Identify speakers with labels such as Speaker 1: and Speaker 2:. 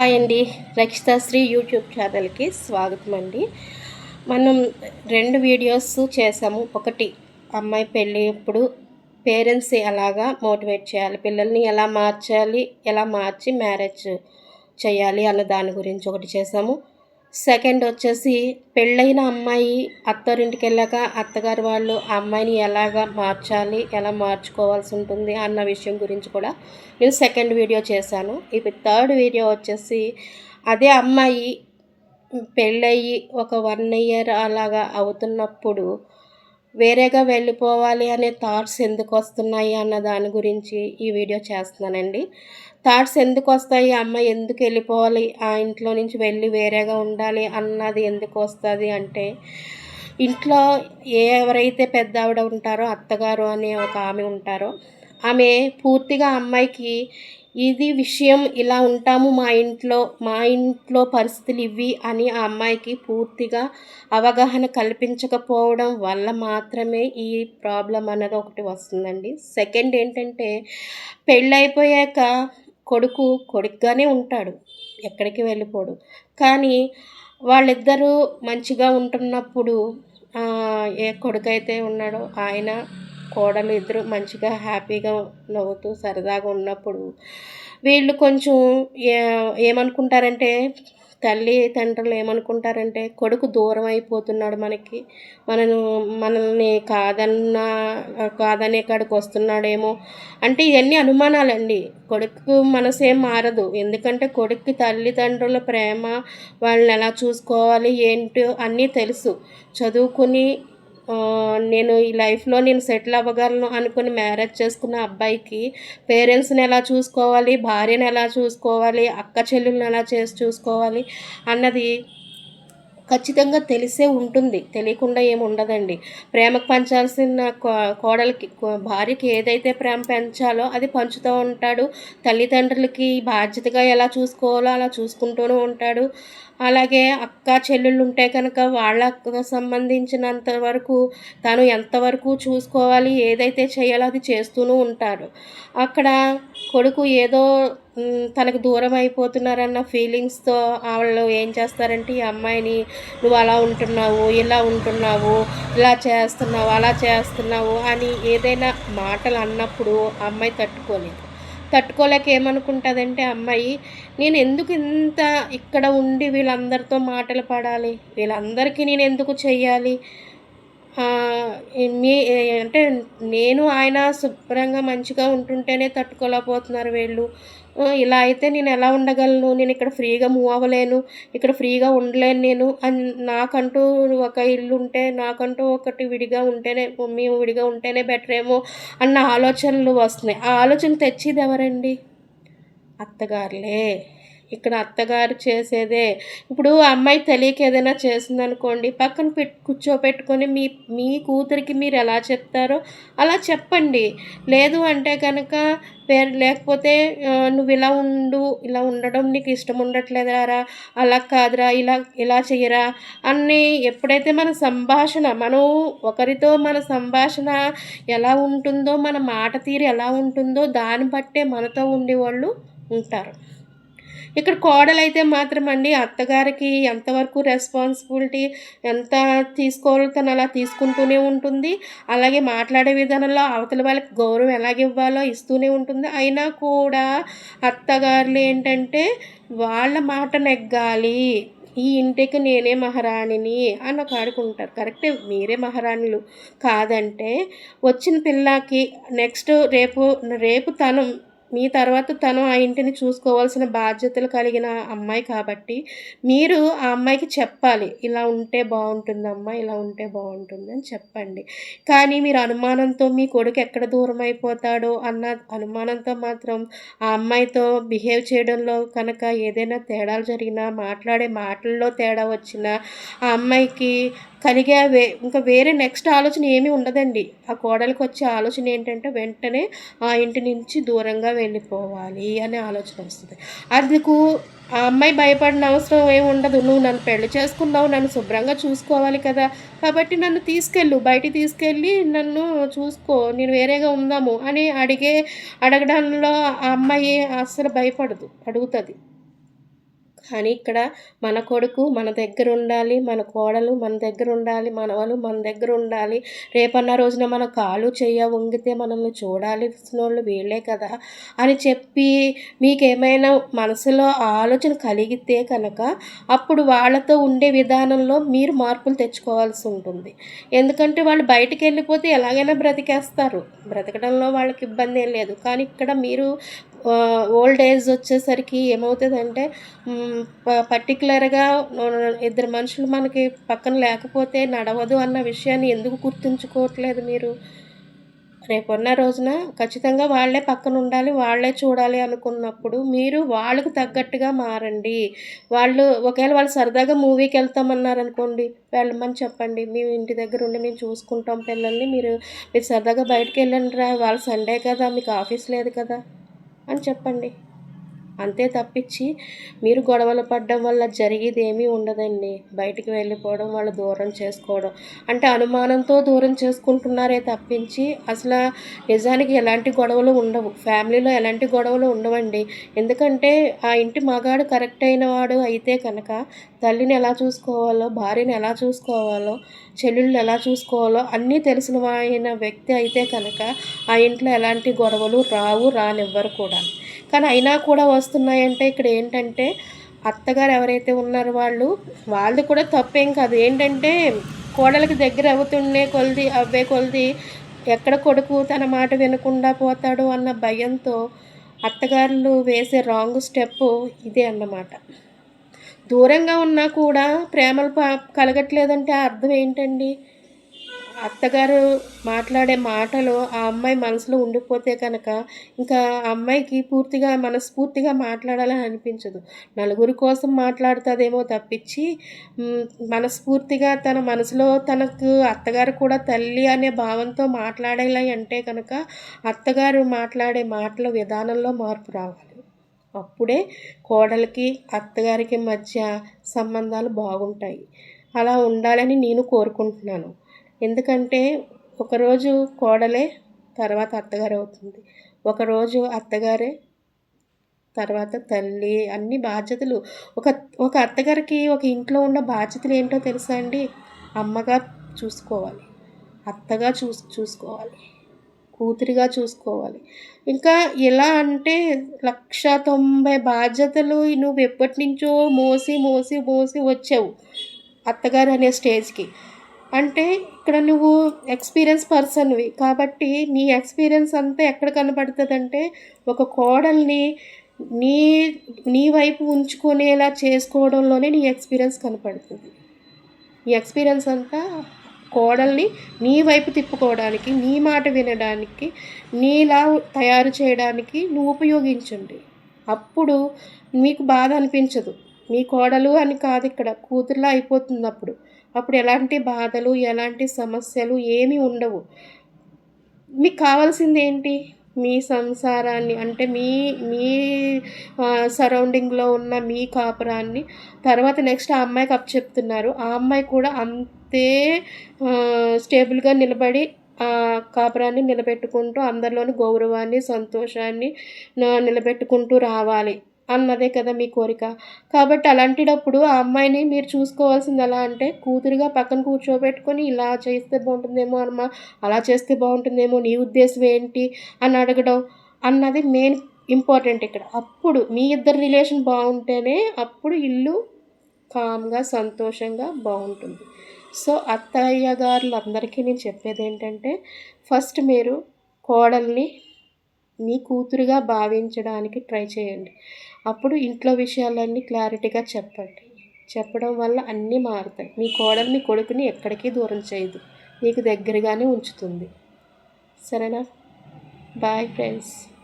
Speaker 1: Hi అండి. రక్షితాశ్రీ YouTube ఛానల్కి స్వాగతం అండి మనం రెండు వీడియోస్ చేసాము. ఒకటి అమ్మాయి పెళ్ళి ఇప్పుడు పేరెంట్స్ ఎలాగా మోటివేట్ చేయాలి పిల్లల్ని ఎలా మార్చాలి ఎలా మార్చి మ్యారేజ్ చేయాలి అన్న దాని గురించి ఒకటి చేసాము. సెకండ్ వచ్చేసి పెళ్ళైన అమ్మాయి అత్తారింటికి వెళ్ళాక అత్తగారు వాళ్ళు ఆ అమ్మాయిని ఎలాగా మార్చాలి ఎలా మార్చుకోవాల్సి ఉంటుంది అన్న విషయం గురించి కూడా నేను సెకండ్ వీడియో చేశాను. ఇప్పుడు థర్డ్ వీడియో వచ్చేసి అదే అమ్మాయి పెళ్ళయి ఒక వన్ ఇయర్ అలాగా అవుతున్నప్పుడు వేరేగా వెళ్ళిపోవాలి అనే థాట్స్ ఎందుకు వస్తున్నాయి అన్న దాని గురించి ఈ వీడియో చేస్తున్నానండి. థాట్స్ ఎందుకు వస్తాయి? అమ్మాయి ఎందుకు వెళ్ళిపోవాలి? ఆ ఇంట్లో నుంచి వెళ్ళి వేరేగా ఉండాలి అన్నది ఎందుకు వస్తుంది? అంటే ఇంట్లో ఎవరైతే పెద్ద ఆవిడ ఉంటారో అత్తగారు అనే ఒక ఆమె ఉంటారో. ఆమె పూర్తిగా అమ్మాయికి ఇది విషయం ఇలా ఉంటాము మా ఇంట్లో మా ఇంట్లో పరిస్థితులు ఇవి అని ఆ అమ్మాయికి పూర్తిగా అవగాహన కల్పించకపోవడం వల్ల మాత్రమే ఈ ప్రాబ్లం అన్నది ఒకటి వస్తుందండి. సెకండ్ ఏంటంటే పెళ్ళైపోయాక కొడుకు కొడుకుగానే ఉంటాడు ఎక్కడికి వెళ్ళిపోడు. కానీ వాళ్ళిద్దరూ మంచిగా ఉంటున్నప్పుడు ఏ కొడుకు అయితే ఉన్నాడో ఆయన కోడలు ఇద్దరు మంచిగా హ్యాపీగా నవ్వుతూ సరదాగా ఉన్నప్పుడు వీళ్ళు కొంచెం ఏమనుకుంటారంటే తల్లి తండ్రులు ఏమనుకుంటారంటే కొడుకు దూరం అయిపోతున్నాడు మనకి. మనను మనల్ని కాదన్న కాదనే కాడికి వస్తున్నాడేమో అంటే ఇవన్నీ అనుమానాలండి. కొడుకు మనసేం మారదు. ఎందుకంటే కొడుక్కి తల్లిదండ్రుల ప్రేమ వాళ్ళని ఎలా చూసుకోవాలి ఏంటో అన్నీ తెలుసు. చదువుకుని నేను ఈ లైఫ్లో నేను సెటిల్ అవ్వగలను అనుకుని మ్యారేజ్ చేసుకున్న అబ్బాయికి పేరెంట్స్ని ఎలా చూసుకోవాలి భార్యను ఎలా చూసుకోవాలి అక్క చెల్లెలను ఎలా చేసి చూసుకోవాలి అన్నది ఖచ్చితంగా తెలిసే ఉంటుంది. తెలియకుండా ఏమి ఉండదండి. ప్రేమకు పంచాల్సిన కోడలికి భార్యకి ఏదైతే ప్రేమ పెంచాలో అది పంచుతూ ఉంటాడు. తల్లిదండ్రులకి బాధ్యతగా ఎలా చూసుకోవాలో అలా చూసుకుంటూనే ఉంటాడు. అలాగే అక్క చెల్లెళ్ళు ఉంటే కనుక వాళ్ళకు సంబంధించినంత వరకు తను ఎంతవరకు చూసుకోవాలి ఏదైతే చేయాలో అది చేస్తూనే ఉంటాడు. అక్కడ కొడుకు ఏదో తనకు దూరం అయిపోతున్నారన్న ఫీలింగ్స్తో వాళ్ళు ఏం చేస్తారంటే ఈ అమ్మాయిని నువ్వు అలా ఉంటున్నావు ఇలా ఉంటున్నావు ఇలా చేస్తున్నావు అలా చేస్తున్నావు అని ఏదైనా మాటలు అన్నప్పుడు అమ్మాయి తట్టుకోలేదు. తట్టుకోలేక ఏమనుకుంటుందంటే అమ్మాయి నేను ఎందుకు ఇంత ఇక్కడ ఉండి వీళ్ళందరితో మాటలు పడాలి? వీళ్ళందరికీ నేను ఎందుకు చెయ్యాలి? మీ అంటే నేను ఆయన శుభ్రంగా మంచిగా ఉంటుంటేనే తట్టుకోలేకపోతున్నారు వీళ్ళు. ఇలా అయితే నేను ఎలా ఉండగలను? నేను ఇక్కడ ఫ్రీగా మూవ్ అవ్వలేను. ఇక్కడ ఫ్రీగా ఉండలేను నేను. అని నాకంటూ ఒక ఇల్లు ఉంటే నాకంటూ ఒకటి విడిగా ఉంటేనే మేము విడిగా ఉంటేనే బెటర్ ఏమో అన్న ఆలోచనలు వస్తున్నాయి. ఆ ఆలోచన తెచ్చేది ఎవరండి? అత్తగారులే. ఇక్కడ అత్తగారు చేసేదే. ఇప్పుడు అమ్మాయి తెలియక ఏదైనా చేసిందనుకోండి పక్కన పెట్ కూర్చోపెట్టుకొని మీ మీ కూతురికి మీరు ఎలా చెప్తారో అలా చెప్పండి. లేదు అంటే కనుక వేరే లేకపోతే నువ్వు ఇలా ఉండు ఇలా ఉండడం నీకు ఇష్టం ఉండట్లేదురా అలా కాదురా ఇలా ఇలా చెయ్యరా అన్ని ఎప్పుడైతే మన సంభాషణ మనం ఒకరితో మన సంభాషణ ఎలా ఉంటుందో మన మాట తీరు ఎలా ఉంటుందో దాన్ని బట్టే మనతో ఉండేవాళ్ళు ఉంటారు. ఇక్కడ కోడలైతే మాత్రం అండి అత్తగారికి ఎంతవరకు రెస్పాన్సిబిలిటీ ఎంత తీసుకోవాలో తను అలా తీసుకుంటూనే ఉంటుంది. అలాగే మాట్లాడే విధానంలో అవతల వాళ్ళకి గౌరవం ఎలాగ ఇవ్వాలో ఇస్తూనే ఉంటుంది. అయినా కూడా అత్తగారులు ఏంటంటే వాళ్ళ మాట నెగ్గాలి ఈ ఇంటికి నేనే మహారాణిని అని ఒక ఆడుకుంటారు కరెక్టే మీరే మహారాణులు కాదంటే వచ్చిన పిల్లకి నెక్స్ట్ రేపు రేపు తను మీ తర్వాత తను ఆ ఇంటిని చూసుకోవాల్సిన బాధ్యతలు కలిగిన అమ్మాయి కాబట్టి మీరు ఆ అమ్మాయికి చెప్పాలి ఇలా ఉంటే బాగుంటుంది అమ్మ ఇలా ఉంటే బాగుంటుంది అని చెప్పండి. కానీ మీరు అనుమానంతో మీ కొడుకు ఎక్కడ దూరం అయిపోతాడో అన్న అనుమానంతో మాత్రం ఆ అమ్మాయితో బిహేవ్ చేయడంలో కనుక ఏదైనా తేడాలు జరిగినా మాట్లాడే మాటల్లో తేడా వచ్చినా ఆ అమ్మాయికి కలిగే వే ఇంకా వేరే నెక్స్ట్ ఆలోచన ఏమీ ఉండదండి. ఆ కోడలికి వచ్చే ఆలోచన ఏంటంటే వెంటనే ఆ ఇంటి నుంచి దూరంగా వెళ్ళిపోవాలి అనే ఆలోచన వస్తుంది. అందుకు ఆ అమ్మాయి భయపడిన అవసరం ఏమి ఉండదు. నువ్వు నన్ను పెళ్ళి చేసుకున్నావు నన్ను శుభ్రంగా చూసుకోవాలి కదా. కాబట్టి నన్ను తీసుకెళ్ళు బయటికి తీసుకెళ్ళి నన్ను చూసుకో నేను వేరేగా ఉందాము అని అడిగే అడగడంలో ఆ అమ్మాయి అస్సలు భయపడదు అడుగుతుంది. కానీ ఇక్కడ మన కొడుకు మన దగ్గర ఉండాలి మన కోడలు మన దగ్గర ఉండాలి మనవలు మన దగ్గర ఉండాలి. రేపన్న రోజున మన కాలు చెయ్య వంగితే మనల్ని చూడాల్సిన వాళ్ళు వీళ్ళే కదా అని చెప్పి మీకేమైనా మనసులో ఆలోచన కలిగితే కనుక అప్పుడు వాళ్ళతో ఉండే విధానంలో మీరు మార్పులు తెచ్చుకోవాల్సి ఉంటుంది. ఎందుకంటే వాళ్ళు బయటికి వెళ్ళిపోతే ఎలాగైనా బ్రతికేస్తారు. బ్రతకడంలో వాళ్ళకి ఇబ్బంది ఏం లేదు. కానీ ఇక్కడ మీరు ఓల్డ్ ఏజ్ వచ్చేసరికి ఏమవుతుందంటే పర్టికులర్గా ఇద్దరు మనుషులు మనకి పక్కన లేకపోతే నడవదు అన్న విషయాన్ని ఎందుకు గుర్తుంచుకోవట్లేదు మీరు? రేపున్న రోజున ఖచ్చితంగా వాళ్ళే పక్కన ఉండాలి వాళ్ళే చూడాలి అనుకున్నప్పుడు మీరు వాళ్ళకు తగ్గట్టుగా మారండి. వాళ్ళు ఒకవేళ వాళ్ళు సరదాగా మూవీకి వెళ్తామన్నారు అనుకోండి వెళ్ళమని చెప్పండి. మేము ఇంటి దగ్గర ఉండి మేము చూసుకుంటాం పిల్లల్ని. మీరు మీరు సరదాగా బయటకు వెళ్ళండి రా వాళ్ళు సండే కదా మీకు ఆఫీస్ లేదు కదా అని చెప్పండి. అంతే తప్పించి మీరు గొడవలు పడడం వల్ల జరిగేది ఏమీ ఉండదండి. బయటికి వెళ్ళిపోవడం వాళ్ళు దూరం చేసుకోవడం. అంటే అనుమానంతో దూరం చేసుకుంటున్నారే తప్పించి అసలు నిజానికి ఎలాంటి గొడవలు ఉండవు. ఫ్యామిలీలో ఎలాంటి గొడవలు ఉండవండి. ఎందుకంటే ఆ ఇంటి మగాడు కరెక్ట్ అయిన వాడు అయితే కనుక తల్లిని ఎలా చూసుకోవాలో భార్యని ఎలా చూసుకోవాలో చెల్లెళ్ళు ఎలా చూసుకోవాలో అన్నీ తెలిసిన వ్యక్తి అయితే కనుక ఆ ఇంట్లో ఎలాంటి గొడవలు రావు రానివ్వరు కూడా. కానీ అయినా కూడా వస్తున్నాయంటే ఇక్కడ ఏంటంటే అత్తగారు ఎవరైతే ఉన్నారో వాళ్ళు వాళ్ళది కూడా తప్పేం కాదు. ఏంటంటే కోడలికి దగ్గర అవుతుండే కొలిది అవ్వే కొలిది ఎక్కడ కొడుకు తన మాట వినకుండా పోతాడు అన్న భయంతో అత్తగారులు వేసే రాంగ్ స్టెప్ ఇదే అన్నమాట. దూరంగా ఉన్నా కూడా ప్రేమలు కలగట్లేదంటే అర్థం ఏంటండి? అత్తగారు మాట్లాడే మాటలు ఆ అమ్మాయి మనసులో ఉండిపోతే కనుక ఇంకా ఆ అమ్మాయికి పూర్తిగా మనస్ఫూర్తిగా మాట్లాడాలని అనిపించదు. నలుగురి కోసం మాట్లాడుతుందేమో తప్పించి మనస్ఫూర్తిగా తన మనసులో తనకు అత్తగారు కూడా తల్లి అనే భావంతో మాట్లాడేలా అంటే కనుక అత్తగారు మాట్లాడే మాటల విధానంలో మార్పు రావాలి. అప్పుడే కోడలికి అత్తగారికి మధ్య సంబంధాలు బాగుంటాయి. అలా ఉండాలని నేను కోరుకుంటున్నాను. ఎందుకంటే ఒకరోజు కోడలే తర్వాత అత్తగారు అవుతుంది ఒకరోజు అత్తగారే తర్వాత తల్లి అన్ని బాధ్యతలు. ఒక ఒక అత్తగారికి ఒక ఇంట్లో ఉన్న బాధ్యతలు ఏంటో తెలుసా అండి? అమ్మగా చూసుకోవాలి. అత్తగా చూ చూసుకోవాలి. కూతురిగా చూసుకోవాలి. ఇంకా ఎలా అంటే లక్ష తొంభై బాధ్యతలు నువ్వు ఎప్పటి నుంచో మోసి మోసి మోసి వచ్చావు అత్తగారు అనే స్టేజ్కి. అంటే ఇక్కడ నువ్వు ఎక్స్పీరియన్స్ పర్సన్వి కాబట్టి నీ ఎక్స్పీరియన్స్ అంతా ఎక్కడ కనబడుతుందంటే ఒక కోడల్ని నీ నీ వైపు ఉంచుకునేలా చేసుకోవడంలోనే నీ ఎక్స్పీరియన్స్ కనపడుతుంది. ఈ ఎక్స్పీరియన్స్ అంతా కోడల్ని నీ వైపు తిప్పుకోవడానికి నీ మాట వినడానికి నీలా తయారు చేయడానికి నువ్వు ఉపయోగించండి. అప్పుడు మీకు బాధ అనిపించదు. మీ కోడలు అని కాదు ఇక్కడ కూతురులా అయిపోతుంది అప్పుడు అప్పుడు ఎలాంటి బాధలు ఎలాంటి సమస్యలు ఏమీ ఉండవు. మీకు కావాల్సింది ఏంటి? మీ సంసారాన్ని అంటే మీ మీ సరౌండింగ్లో ఉన్న మీ కాపురాన్ని. తర్వాత నెక్స్ట్ ఆ అమ్మాయికి అప్ చెప్తున్నారు. ఆ అమ్మాయి కూడా అంతే స్టేబుల్గా నిలబడి ఆ కాపురాన్ని నిలబెట్టుకుంటూ అందరిలోని గౌరవాన్ని సంతోషాన్ని నిలబెట్టుకుంటూ రావాలి. అన్నదే కదా మీ కోరిక. కాబట్టి అలాంటిటప్పుడు ఆ అమ్మాయిని మీరు చూసుకోవాల్సింది ఎలా అంటే కూతురుగా పక్కన కూర్చోబెట్టుకొని ఇలా చేస్తే బాగుంటుందేమో అమ్మ అలా చేస్తే బాగుంటుందేమో నీ ఉద్దేశం ఏంటి అని అడగడం అన్నది మెయిన్ ఇంపార్టెంట్ ఇక్కడ. అప్పుడు మీ ఇద్దరు రిలేషన్ బాగుంటేనే అప్పుడు ఇల్లు కామ్గా సంతోషంగా బాగుంటుంది. సో అత్తయ్య గారులందరికీ నేను చెప్పేది ఏంటంటే ఫస్ట్ మీరు కోడల్ని మీ కూతురుగా భావించడానికి ట్రై చేయండి. అప్పుడు ఇంట్లో విషయాలన్నీ క్లారిటీగా చెప్పండి. చెప్పడం వల్ల అన్నీ మారుతాయి. మీ కోడలు మీ కొడుకుని ఎక్కడికి దూరం చేయదు. మీకు దగ్గరగానే ఉంచుతుంది. సరేనా? Bye friends.